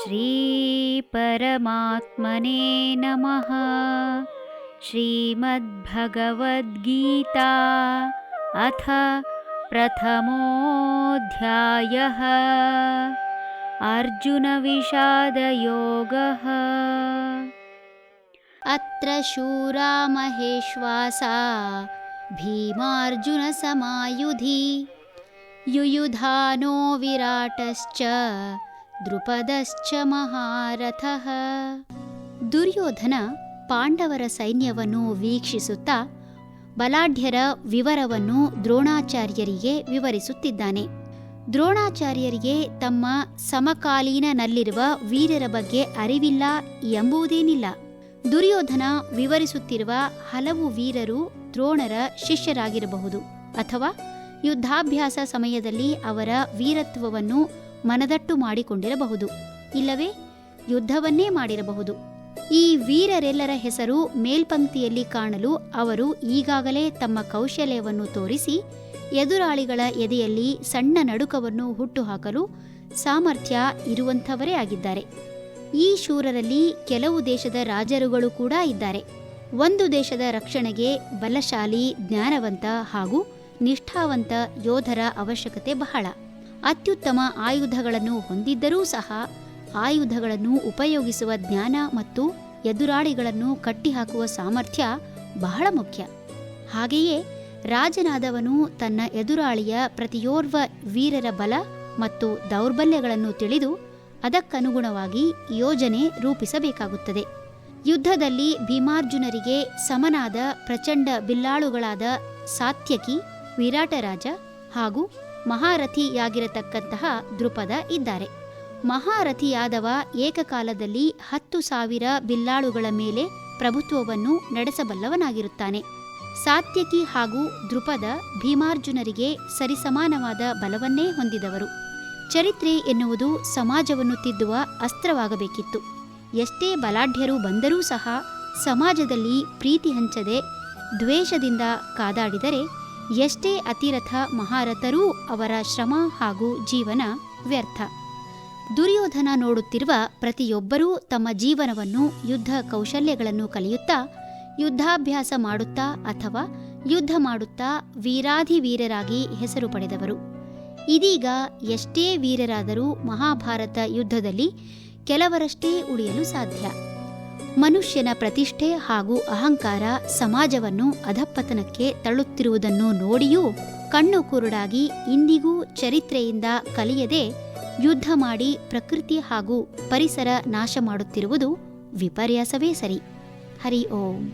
श्रीपरमात्मने नमः। श्रीमद्भगवद्गीता अथ प्रथमोऽध्यायः। अर्जुनविषादयोगः। अत्र शूरा महेश्वासा भीमार्जुनसमायुधि। युयुधानो विराटश्च ದೃಪದಶ್ಚ ಮಹಾರಥಃ. ದುರ್ಯೋಧನ ಪಾಂಡವರ ಸೈನ್ಯವನ್ನು ವೀಕ್ಷಿಸುತ್ತಾ ಬಲಾಢ್ಯರ ವಿವರವನ್ನು ದ್ರೋಣಾಚಾರ್ಯರಿಗೆ ವಿವರಿಸುತ್ತಿದ್ದಾನೆ. ದ್ರೋಣಾಚಾರ್ಯರಿಗೆ ತಮ್ಮ ಸಮಕಾಲೀನನಲ್ಲಿರುವ ವೀರರ ಬಗ್ಗೆ ಅರಿವಿಲ್ಲ ಎಂಬುದೇನಿಲ್ಲ. ದುರ್ಯೋಧನ ವಿವರಿಸುತ್ತಿರುವ ಹಲವು ವೀರರು ದ್ರೋಣರ ಶಿಷ್ಯರಾಗಿರಬಹುದು ಅಥವಾ ಯುದ್ಧಾಭ್ಯಾಸ ಸಮಯದಲ್ಲಿ ಅವರ ವೀರತ್ವವನ್ನು ಮನದಟ್ಟು ಮಾಡಿಕೊಂಡಿರಬಹುದು. ಇಲ್ಲವೇ? ಯುದ್ಧವನ್ನೇ ಮಾಡಿರಬಹುದು. ಈ ವೀರರೆಲ್ಲರ ಹೆಸರು ಮೇಲ್ಪಂಕ್ತಿಯಲ್ಲಿ ಕಾಣಲು ಅವರು ಈಗಾಗಲೇ ತಮ್ಮ ಕೌಶಲ್ಯವನ್ನು ತೋರಿಸಿ, ಎದುರಾಳಿಗಳ ಎದೆಯಲ್ಲಿ ಸಣ್ಣ ನಡುಕವನ್ನು ಹುಟ್ಟುಹಾಕಲು ಸಾಮರ್ಥ್ಯ ಇರುವಂಥವರೇ ಆಗಿದ್ದಾರೆ. ಈ ಶೂರರಲ್ಲಿ ಕೆಲವು ದೇಶದ ರಾಜರುಗಳು ಕೂಡ ಇದ್ದಾರೆ. ಒಂದು ದೇಶದ ರಕ್ಷಣೆಗೆ ಬಲಶಾಲಿ, ಜ್ಞಾನವಂತ ಹಾಗೂ ನಿಷ್ಠಾವಂತ ಯೋಧರ ಅವಶ್ಯಕತೆ ಬಹಳ. ಅತ್ಯುತ್ತಮ ಆಯುಧಗಳನ್ನು ಹೊಂದಿದ್ದರೂ ಸಹ ಆಯುಧಗಳನ್ನು ಉಪಯೋಗಿಸುವ ಜ್ಞಾನ ಮತ್ತು ಎದುರಾಳಿಗಳನ್ನು ಕಟ್ಟಿಹಾಕುವ ಸಾಮರ್ಥ್ಯ ಬಹಳ ಮುಖ್ಯ. ಹಾಗೆಯೇ ರಾಜನಾದವನು ತನ್ನ ಎದುರಾಳಿಯ ಪ್ರತಿಯೋರ್ವ ವೀರರ ಬಲ ಮತ್ತು ದೌರ್ಬಲ್ಯಗಳನ್ನು ತಿಳಿದು ಅದಕ್ಕನುಗುಣವಾಗಿ ಯೋಜನೆ ರೂಪಿಸಬೇಕಾಗುತ್ತದೆ. ಯುದ್ಧದಲ್ಲಿ ಭೀಮಾರ್ಜುನರಿಗೆ ಸಮನಾದ ಪ್ರಚಂಡ ಬಿಲ್ಲಾಳುಗಳಾದ ಸಾತ್ಯಕಿ, ವಿರಾಟರಾಜ ಹಾಗೂ ಮಹಾರಥಿಯಾಗಿರತಕ್ಕಂತಹ ದೃಪದ ಇದ್ದಾರೆ. ಮಹಾರಥಿಯಾದವ ಏಕಕಾಲದಲ್ಲಿ ಹತ್ತು ಸಾವಿರ ಬಿಲ್ಲಾಳುಗಳ ಮೇಲೆ ಪ್ರಭುತ್ವವನ್ನು ನಡೆಸಬಲ್ಲವನಾಗಿರುತ್ತಾನೆ. ಸಾತ್ಯಕಿ ಹಾಗೂ ದೃಪದ ಭೀಮಾರ್ಜುನರಿಗೆ ಸರಿಸಮಾನವಾದ ಬಲವನ್ನೇ ಹೊಂದಿದವರು. ಚರಿತ್ರೆ ಎನ್ನುವುದು ಸಮಾಜವನ್ನು ತಿದ್ದುವ ಅಸ್ತ್ರವಾಗಬೇಕಿತ್ತು. ಎಷ್ಟೇ ಬಲಾಢ್ಯರು ಬಂದರೂ ಸಹ ಸಮಾಜದಲ್ಲಿ ಪ್ರೀತಿ ಹಂಚದೆ ದ್ವೇಷದಿಂದ ಕಾದಾಡಿದರೆ ಎಷ್ಟೇ ಅತಿರಥ ಮಹಾರಥರೂ ಅವರ ಶ್ರಮ ಹಾಗೂ ಜೀವನ ವ್ಯರ್ಥ. ದುರ್ಯೋಧನ ನೋಡುತ್ತಿರುವ ಪ್ರತಿಯೊಬ್ಬರೂ ತಮ್ಮ ಜೀವನವನ್ನು ಯುದ್ಧ ಕೌಶಲ್ಯಗಳನ್ನು ಕಲಿಯುತ್ತಾ, ಯುದ್ಧಾಭ್ಯಾಸ ಮಾಡುತ್ತಾ ಅಥವಾ ಯುದ್ಧ ಮಾಡುತ್ತಾ ವೀರಾಧಿವೀರರಾಗಿ ಹೆಸರು ಪಡೆದವರು. ಇದೀಗ ಎಷ್ಟೇ ವೀರರಾದರೂ ಮಹಾಭಾರತ ಯುದ್ಧದಲ್ಲಿ ಕೆಲವರಷ್ಟೇ ಉಳಿಯಲು ಸಾಧ್ಯ. ಮನುಷ್ಯನ ಪ್ರತಿಷ್ಠೆ ಹಾಗೂ ಅಹಂಕಾರ ಸಮಾಜವನ್ನು ಅಧಪ್ಪತನಕ್ಕೆ ತಳ್ಳುತ್ತಿರುವುದನ್ನು ನೋಡಿಯೂ ಕಣ್ಣು ಕುರುಡಾಗಿ ಇಂದಿಗೂ ಚರಿತ್ರೆಯಿಂದ ಕಲಿಯದೆ ಯುದ್ಧ ಮಾಡಿ ಪ್ರಕೃತಿ ಹಾಗೂ ಪರಿಸರ ನಾಶ ಮಾಡುತ್ತಿರುವುದು ವಿಪರ್ಯಾಸವೇ ಸರಿ. ಹರಿ ಓಂ.